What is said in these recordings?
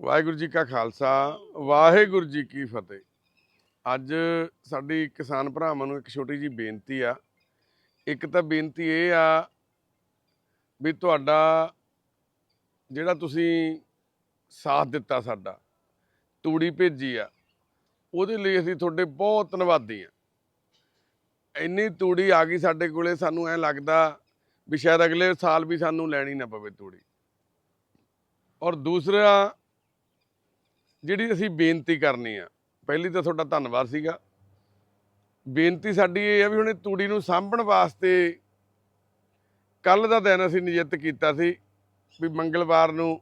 ਵਾਹਿਗੁਰੂ ਜੀ ਕਾ ਖਾਲਸਾ, ਵਾਹਿਗੁਰੂ ਜੀ ਕੀ ਫਤਿਹ। ਅੱਜ ਸਾਡੀ ਕਿਸਾਨ ਭਰਾਵਾਂ ਨੂੰ ਇੱਕ ਛੋਟੀ ਜੀ ਬੇਨਤੀ ਆ। ਇੱਕ ਤਾਂ ਬੇਨਤੀ ਇਹ ਆ ਵੀ ਤੁਹਾਡਾ ਜਿਹੜਾ ਤੁਸੀਂ ਸਾਥ ਦਿੱਤਾ ਸਾਡਾ, ਤੂੜੀ ਭੇਜੀ ਆ, ਉਹਦੇ ਲਈ ਅਸੀਂ ਤੁਹਾਡੇ ਬਹੁਤ ਧੰਨਵਾਦੀ ਆ। ਇੰਨੀ ਤੂੜੀ ਆ ਗਈ ਸਾਡੇ ਕੋਲੇ, ਸਾਨੂੰ ਐ ਲੱਗਦਾ ਵੀ ਸ਼ਾਇਦ ਅਗਲੇ ਸਾਲ ਵੀ ਸਾਨੂੰ ਲੈਣੀ ਨਾ ਪਵੇ ਤੂੜੀ। ਔਰ ਦੂਸਰਾ ਜਿਹੜੀ ਅਸੀਂ ਬੇਨਤੀ ਕਰਨੀ ਆ, ਪਹਿਲੀ ਤਾਂ ਤੁਹਾਡਾ ਧੰਨਵਾਦ ਸੀਗਾ। ਬੇਨਤੀ ਸਾਡੀ ਇਹ ਆ ਵੀ ਹੁਣ ਇਹ ਤੂੜੀ ਨੂੰ ਸਾਂਭਣ ਵਾਸਤੇ ਕੱਲ ਦਾ ਦਿਨ ਅਸੀਂ ਨਿਯਤ ਕੀਤਾ ਸੀ ਵੀ ਮੰਗਲਵਾਰ ਨੂੰ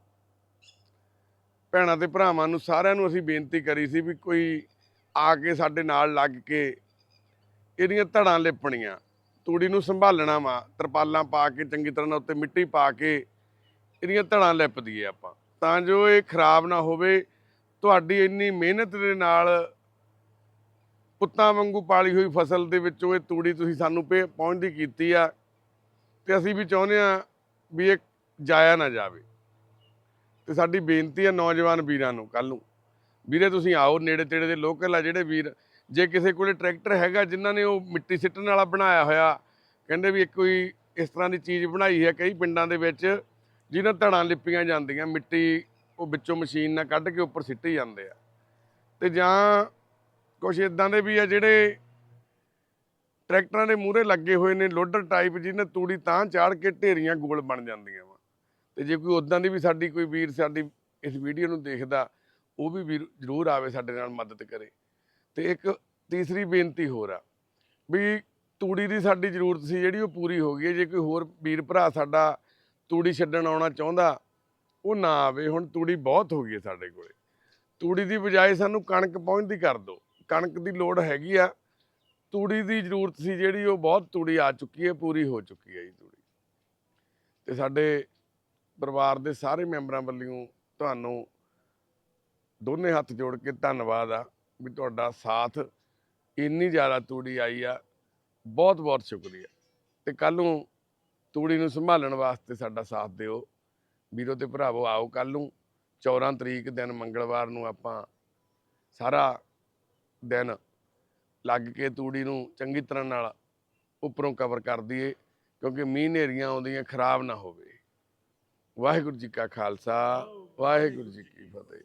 ਭੈਣਾਂ ਤੇ ਭਰਾਵਾਂ ਨੂੰ ਸਾਰਿਆਂ ਨੂੰ ਅਸੀਂ ਬੇਨਤੀ ਕਰੀ ਸੀ ਵੀ ਕੋਈ ਆ ਕੇ ਸਾਡੇ ਨਾਲ ਲੱਗ ਕੇ ਇਹਦੀਆਂ ਧੜਾਂ ਲਿਪਣੀਆਂ, ਤੂੜੀ ਨੂੰ ਸੰਭਾਲਣਾ ਵਾ, ਤਰਪਾਲਾਂ ਪਾ ਕੇ ਚੰਗੀ ਤਰ੍ਹਾਂ ਨਾਲ ਉੱਤੇ ਮਿੱਟੀ ਪਾ ਕੇ ਇਹਦੀਆਂ ਧੜਾਂ ਲਿਪਦੀਏ ਆਪਾਂ। ਤਾਂ ਜੋ ਇਹ ਖਰਾਬ ਨਾ ਹੋਵੇ ਤੁਹਾਡੀ ਇੰਨੀ ਮਿਹਨਤ ਦੇ ਨਾਲ ਪੁੱਤਾਂ ਵਾਂਗੂ ਪਾਲੀ ਹੋਈ ਫਸਲ ਦੇ ਵਿੱਚੋਂ ਇਹ ਤੂੜੀ ਤੁਸੀਂ ਸਾਨੂੰ ਭੇ- ਪਹੁੰਚਦੀ ਕੀਤੀ ਆ ਤੇ ਅਸੀਂ ਵੀ ਚਾਹੁੰਦੇ ਆ ਵੀ ਇਹ ਜਾਇਆ ਨਾ ਜਾਵੇ। ਤੇ ਸਾਡੀ ਬੇਨਤੀ ਆ ਨੌਜਵਾਨ ਵੀਰਾਂ ਨੂੰ ਕੱਲ ਨੂੰ। ਵੀਰੇ ਤੁਸੀਂ ਆਓ ਨੇੜੇ ਤੇੜੇ ਦੇ ਲੋਕਲ ਆ ਜਿਹੜੇ ਵੀਰ। ਜੇ ਕਿਸੇ ਕੋਲੇ ਟਰੈਕਟਰ ਹੈਗਾ ਜਿਨ੍ਹਾਂ ਨੇ ਉਹ ਮਿੱਟੀ ਸਿੱਟਣ ਵਾਲਾ ਬਣਾਇਆ ਹੋਇਆ, ਕਹਿੰਦੇ ਵੀ ਇੱਕ ਕੋਈ ਇਸ ਤਰ੍ਹਾਂ ਦੀ ਚੀਜ਼ ਬਣਾਈ ਹੈ ਕਈ ਪਿੰਡਾਂ ਦੇ ਵਿੱਚ, ਜਿਹਨਾਂ ਧੜਾਂ ਲਿਪੀਆਂ ਜਾਂਦੀਆਂ, ਮਿੱਟੀ ਉਹ ਵਿੱਚੋਂ ਮਸ਼ੀਨ ਨਾਲ ਕੱਢ ਕੇ ਉੱਪਰ ਸਿੱਟੀ ਜਾਂਦੇ ਆ। ਤੇ ਜਾਂ ਕੁਝ ਇਦਾਂ ਦੇ ਵੀ ਆ ਜਿਹੜੇ ਟਰੈਕਟਰਾਂ ਦੇ ਮੂਹਰੇ ਲੱਗੇ ਹੋਏ ਨੇ, ਲੋਡਰ ਟਾਈਪ ਜਿਹਨੇ ਤੂੜੀ ਤਾਂ ਚਾੜ ਕੇ ਢੇਰੀਆਂ ਗੋਲ ਬਣ ਜਾਂਦੀਆਂ ਵਾ। ਤੇ ਜੇ ਕੋਈ ਉਦਾਂ ਦੀ ਵੀ ਸਾਡੀ ਕੋਈ ਵੀਰ ਸਾਡੀ ਇਸ ਵੀਡੀਓ ਨੂੰ ਦੇਖਦਾ, ਉਹ ਵੀ ਵੀਰ ਜ਼ਰੂਰ ਆਵੇ ਸਾਡੇ ਨਾਲ ਮਦਦ ਕਰੇ। ਤੇ ਇੱਕ ਤੀਸਰੀ ਬੇਨਤੀ ਹੋਰ ਆ ਵੀ ਤੂੜੀ ਦੀ ਸਾਡੀ ਜ਼ਰੂਰਤ ਸੀ ਜਿਹੜੀ ਉਹ ਪੂਰੀ ਹੋ ਗਈ ਹੈ। ਜੇ ਕੋਈ ਹੋਰ ਵੀਰ ਭਰਾ ਸਾਡਾ ਤੂੜੀ ਛੱਡਣ ਆਉਣਾ ਚਾਹੁੰਦਾ ਉਹ ਨਾ ਆਵੇ, ਹੁਣ ਤੂੜੀ ਬਹੁਤ ਹੋ ਗਈ ਹੈ ਸਾਡੇ ਕੋਲੇ। ਤੂੜੀ ਦੀ ਬਜਾਏ ਸਾਨੂੰ ਕਣਕ ਪਹੁੰਚਦੀ ਕਰ ਦਿਓ ਕਣਕ ਦੀ ਲੋੜ ਹੈਗੀ ਆ। ਤੂੜੀ ਦੀ ਜ਼ਰੂਰਤ ਸੀ ਜਿਹੜੀ, ਉਹ ਬਹੁਤ ਤੂੜੀ ਆ ਚੁੱਕੀ ਹੈ, ਪੂਰੀ ਹੋ ਚੁੱਕੀ ਹੈ ਜੀ ਤੂੜੀ। ਤੇ ਸਾਡੇ ਪਰਿਵਾਰ ਦੇ ਸਾਰੇ ਮੈਂਬਰਾਂ ਵੱਲੋਂ ਤੁਹਾਨੂੰ ਦੋਨੇ ਹੱਥ ਜੋੜ ਕੇ ਧੰਨਵਾਦ ਆ ਵੀ ਤੁਹਾਡਾ ਸਾਥ ਇੰਨੀ ਜ਼ਿਆਦਾ ਤੂੜੀ ਆਈ ਆ। ਬਹੁਤ ਬਹੁਤ ਸ਼ੁਕਰੀਆ। ਤੇ ਕੱਲ ਨੂੰ ਤੂੜੀ ਨੂੰ ਸੰਭਾਲਣ ਵਾਸਤੇ ਸਾਡਾ ਸਾਥ ਦਿਓ। ਵੀਰੋ ਤੇ ਭਰਾਵੋ, ਆਓ ਕੱਲ ਨੂੰ 14 ਤਰੀਕ ਦਿਨ ਮੰਗਲਵਾਰ ਨੂੰ ਆਪਾਂ ਸਾਰਾ ਦਿਨ ਲੱਗ ਕੇ ਤੂੜੀ ਨੂੰ ਚੰਗੀ ਤਰ੍ਹਾਂ ਨਾਲ ਉੱਪਰੋਂ ਕਵਰ ਕਰ ਦਈਏ, ਕਿਉਂਕਿ ਮੀਂਹ ਹਨੇਰੀਆਂ ਆਉਂਦੀਆਂ ਖਰਾਬ ਨਾ ਹੋਵੇ। ਵਾਹਿਗੁਰੂ ਜੀ ਕਾ ਖਾਲਸਾ, ਵਾਹਿਗੁਰੂ ਜੀ ਕੀ ਫਤਿਹ।